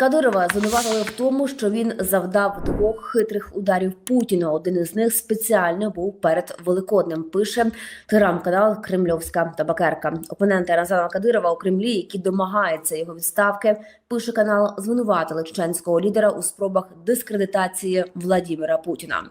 Кадирова звинуватили в тому, що він завдав двох хитрих ударів Путіну. Один із них спеціально був перед Великоднем. Пише телеграм-канал Кремльовська табакерка. Опоненти Рамзана Кадирова у Кремлі, які домагаються його відставки, пише канал, звинуватили чеченського лідера у спробах дискредитації Владіміра Путіна.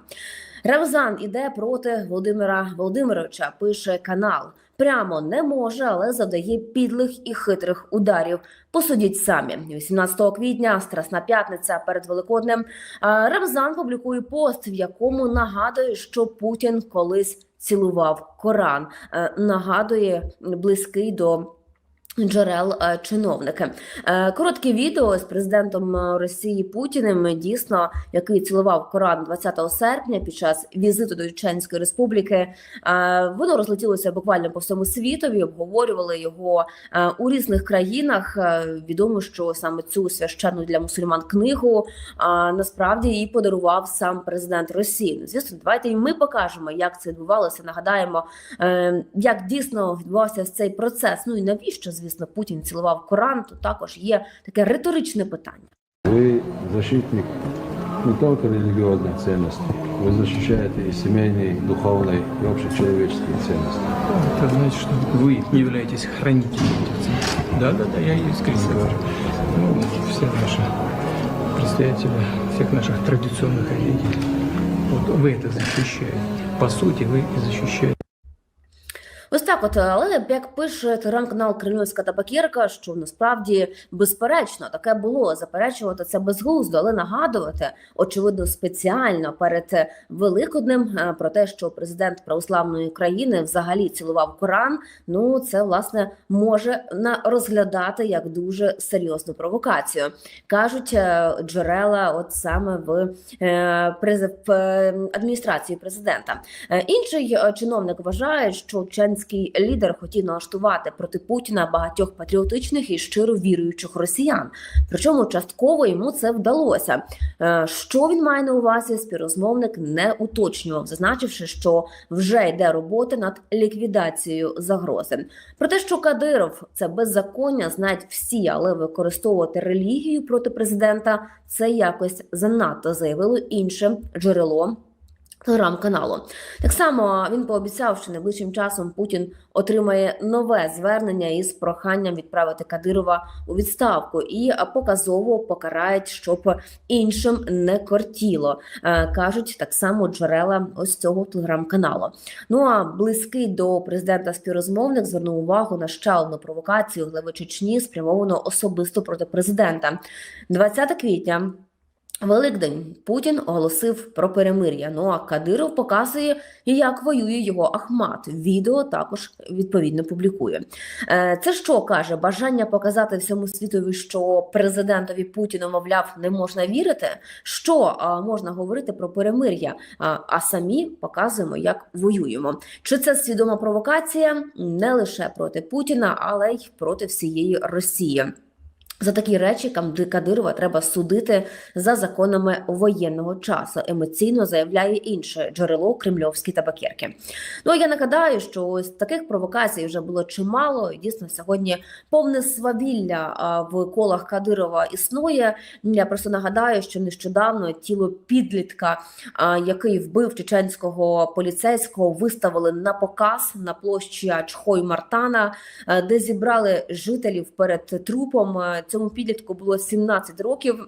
Рамзан іде проти Володимира Володимировича. Пише канал. Прямо не може, але завдає підлих і хитрих ударів. Посудіть самі 18 квітня, Страсна п'ятниця перед Великоднем. Рамзан публікує пост, в якому нагадує, що Путін колись цілував Коран. Е, Нагадує близький до. Джерел е, чиновники Е, коротке відео з президентом е, Росії Путіним дійсно, який цілував Коран 20 серпня під час візиту до Чеченської Республіки. Воно розлетілося буквально по всьому світові. Обговорювали його у різних країнах. Відомо, що саме цю священну для мусульман книгу насправді її подарував сам президент Росії. Ну, Звісно, давайте і ми покажемо, як це відбувалося. Нагадаємо, е, як дійсно відбувався цей процес. Ну і навіщо, звісно, Путін цілував Коран? Тут також є таке риторичне питання. Вы защитник не только религиозных ценностей, вы защищаете и семейные, и духовные, и общечеловеческие ценности. Это значит, что вы являетесь хранителем этих ценностей. Да, да, да, я искренне говорю. Ну, все наши представители всех наших традиционных религий. Вот вы это защищаете. По сути, вы и защищаете. Ось так, от але як пише телеграм-канал Кремлівська табакірка, що насправді безперечно таке було заперечувати це безглуздо, але нагадувати очевидно спеціально перед Великоднем е, про те, що президент православної країни взагалі цілував Коран. Ну це власне може на розглядати як дуже серйозну провокацію. кажуть е, джерела, от саме в, е, адміністрації президента. Інший чиновник вважає, що чеченський лідер хотів налаштувати проти Путіна багатьох патріотичних і щиро віруючих росіян. Причому частково йому це вдалося. Е, Що він має на увазі, співрозмовник не уточнював, зазначивши, що вже йде робота над ліквідацією загрози. Про те, що Кадиров це беззаконня, знають всі, але використовувати релігію проти президента це якось занадто заявило інше джерело телеграм-каналу. Так само він пообіцяв, що найближчим часом Путін отримає нове звернення із проханням відправити Кадирова у відставку і показово покарають, щоб іншим не кортіло. Е, кажуть так само джерела ось цього телеграм-каналу. Ну а близький до президента співрозмовник звернув увагу на ще одну провокацію глави Чечні, спрямовану особисто проти президента. 20 квітня. Великдень Путін оголосив про перемир'я. Ну а Кадиров показує, як воює його Ахмат. Відео також відповідно публікує. Е, Це що каже? Бажання показати всьому світові, що президентові Путіну, мовляв, не можна вірити. Що можна говорити про перемир'я? А самі показуємо, як воюємо. Чи це свідома провокація не лише проти Путіна, але й проти всієї Росії? За такі речі Кадирова треба судити за законами воєнного часу. Емоційно заявляє інше джерело кремльовські табакерки. Ну я нагадаю, що ось таких провокацій вже було чимало. І дійсно сьогодні повне свавілля в колах Кадирова існує. Я просто нагадаю, що нещодавно тіло підлітка, який вбив чеченського поліцейського, виставили на показ на площі Ачхой Мартана, де зібрали жителів перед трупом. Цьому підлітку було 17 років.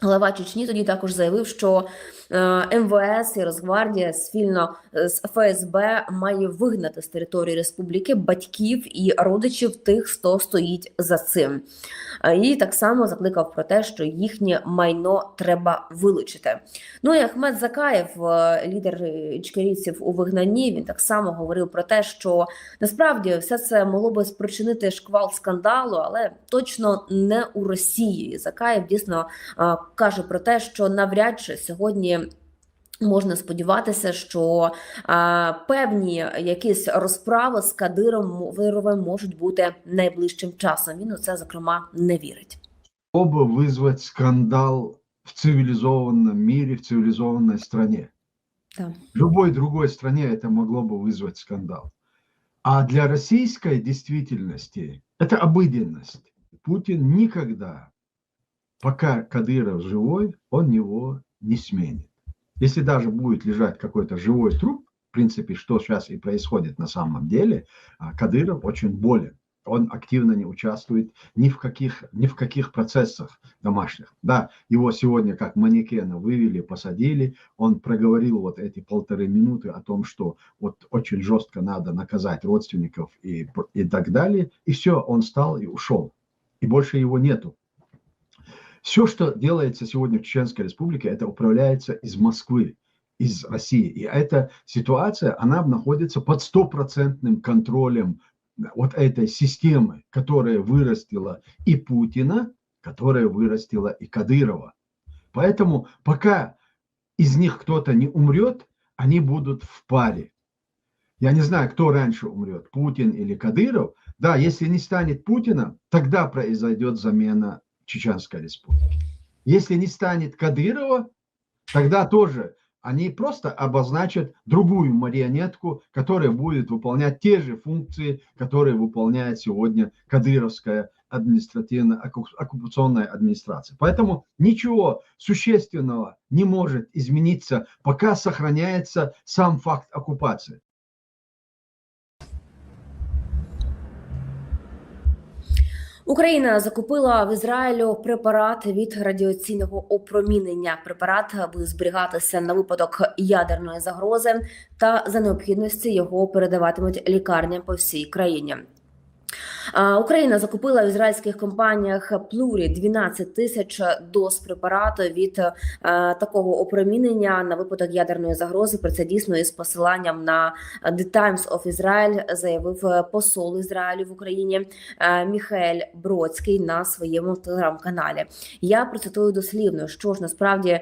Глава Чечні тоді також заявив, що е, МВС і Росгвардія спільно е, з ФСБ має вигнати з території республіки батьків і родичів тих, хто стоїть за цим. Е, І так само закликав про те, що їхнє майно треба вилучити. Ну і Ахмед Закаєв, лідер ічкерійців у вигнанні, він так само говорив про те, що насправді все це могло би спричинити шквал скандалу, але точно не у Росії. Закаєв дійсно каже про те, що навряд чи сьогодні. Можна сподіватися, що а, певні якісь розправи з Кадиром Вировим можуть бути найближчим часом. Він у це зокрема не вірить. Оба вызвать скандал в цивилизованном мире, в цивилизованной стране. Так. В любой другой стране это могло бы вызвать скандал. А для российской действительности это обыденность. Путин никогда пока Кадыров живой, он его не сменит. Если даже будет лежать какой-то живой труп, в принципе, что сейчас и происходит на самом деле, а, Кадыров очень болен. Он активно не участвует ни в каких, ни в каких процессах домашних. Да, его сегодня как манекена вывели, посадили, он проговорил вот эти полторы минуты о том, что вот очень жестко надо наказать родственников и, и так далее, и все, он встал и ушел. И больше его нету. Все, что делается сегодня в Чеченской Республике, это управляется из Москвы, из России. И эта ситуация, она находится под стопроцентным контролем вот этой системы, которая вырастила и Путина, которая вырастила и Кадырова. Поэтому пока из них кто-то не умрет, они будут в паре. Я не знаю, кто раньше умрет, Путин или Кадыров. Да, если не станет Путина, тогда произойдет замена Чеченской республики. Если не станет Кадырова, тогда тоже они просто обозначат другую марионетку, которая будет выполнять те же функции, которые выполняет сегодня кадыровская административно-оккупационная администрация. Поэтому ничего существенного не может измениться, пока сохраняется сам факт оккупации. Україна закупила в Ізраїлю препарат від радіаційного опромінення. Препарат буде зберігатися на випадок ядерної загрози, та за необхідності його передаватимуть лікарням по всій країні. Україна закупила в ізраїльських компаніях Плурі 12 тисяч доз препарату від е, такого опромінення на випадок ядерної загрози. Про це дійсно із посиланням на The Times of Israel заявив е, посол Ізраїлю в Україні е, Міхаель Бродський на своєму телеграм-каналі. Я процитую дослівно, що ж насправді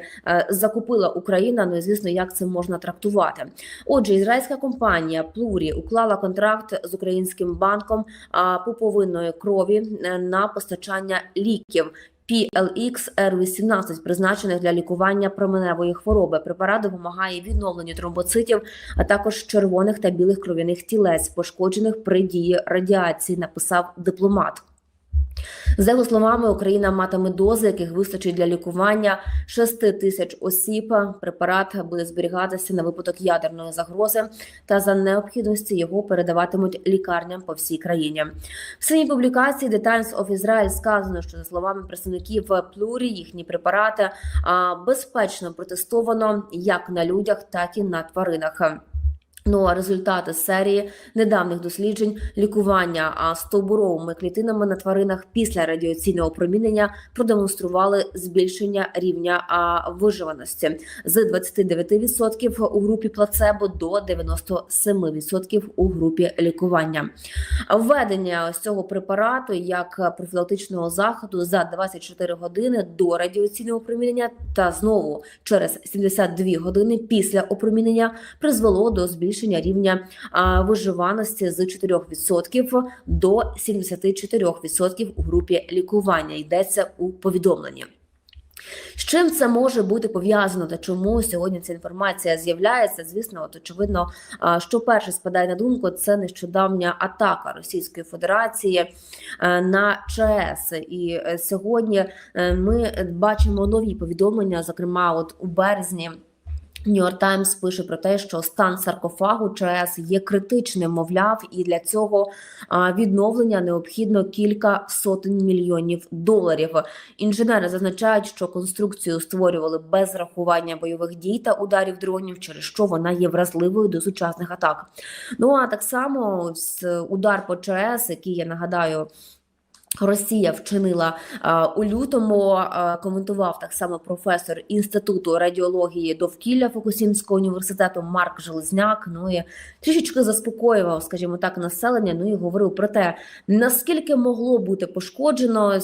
закупила Україна. Ну і звісно, як це можна трактувати. Отже, ізраїльська компанія Плурі уклала контракт з українським банком а, пуповинної крові е, на постачання ліків. PLX R18, призначених для лікування променевої хвороби. Препарат допомагає відновленню тромбоцитів, а також червоних та білих кров'яних тілець, пошкоджених при дії радіації, написав дипломат. За його словами, Україна матиме дози, яких вистачить для лікування 6 тисяч осіб. Препарат буде зберігатися на випадок ядерної загрози, та за необхідності його передаватимуть лікарням по всій країні. В самій публікації The Times of Israel сказано, що за словами представників Плурі, їхні препарати безпечно протестовано як на людях, так і на тваринах. Ну а результати серії недавніх досліджень лікування стовбуровими клітинами на тваринах після радіаційного промінення продемонстрували збільшення рівня виживаності з 29% у групі плацебо до 97% у групі лікування. Введення ось цього препарату як профілактичного заходу за 24 години до радіаційного промінення та знову через 72 години після опромінення призвело до збільшення рівня виживаності з 4% до 74% у групі лікування. Йдеться у повідомленні. З чим це може бути пов'язано та чому сьогодні ця інформація з'являється? Звісно, от очевидно, що перше спадає на думку, це нещодавня атака Російської Федерації е, на ЧАЕС. І е, сьогодні е, ми бачимо нові повідомлення, зокрема, от у березні. Нью-Йорк Таймс пише про те, що стан саркофагу ЧАЕС є критичним, мовляв, і для цього відновлення необхідно кілька сотень мільйонів доларів. Інженери зазначають, що конструкцію створювали без рахування бойових дій та ударів дронів, через що вона є вразливою до сучасних атак. Ну а так само удар по ЧАЕС, який я нагадаю. Росія вчинила у лютому. коментував так само професор інституту радіології довкілля Фокусінського університету Марк Железняк. Ну і трішечки заспокоював, скажімо так, населення. Ну і говорив про те, наскільки могло бути пошкоджено е,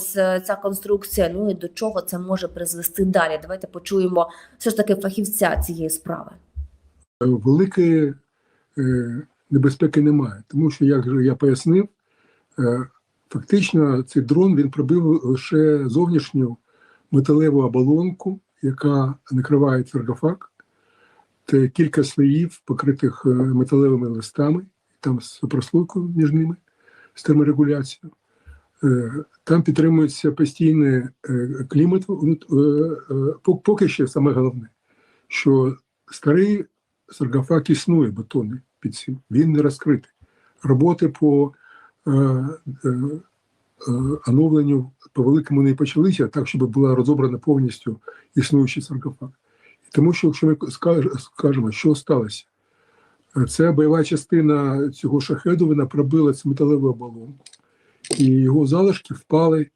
ця конструкція. Ну і до чого це може призвести далі. Давайте почуємо все ж таки фахівця цієї справи. великої е, небезпеки немає, тому що, як я пояснив, е, фактично цей дрон він пробив лише зовнішню металеву оболонку, яка накриває саркофаг, це кілька слоїв, покритих е, металевими листами, там з прослойкою між ними, з терморегуляцією. Е, Там підтримується постійний е, клімат. пок- Поки ще саме головне, що старий саркофаг існує бетонний під цим, він не розкритий. Роботи по оновленню по великому не почалися, так, щоб була розобрана повністю існуючий саркофаг. Тому що, якщо ми скаж- скажемо, що сталося, Е, це бойова частина цього шахеду, вона пробила цю металеву оболонку, і його залишки впали.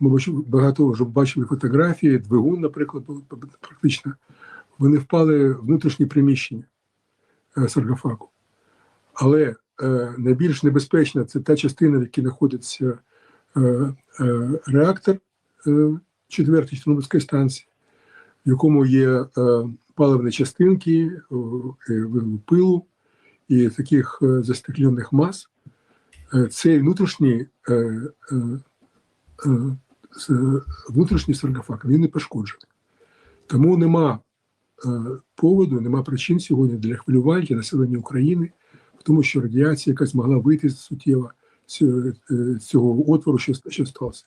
Ми багато вже бачили фотографії, двигун, наприклад, практично. Вони впали в внутрішні приміщення е, саркофагу. Але е, найбільш небезпечна це та частина, в якій знаходиться е, е, реактор е, четвертої Чорнобильської станції, в якому є е, паливні частинки, е, пилу і таких е, застеклених мас. Е, Цей внутрішній, е, е, е, внутрішній саркофаг він не пошкоджений. Тому нема е, поводу, нема причин сьогодні для хвилювань для населення України, тому, що радіація якась могла вийти суттєво з е, цього отвору, що, що сталося.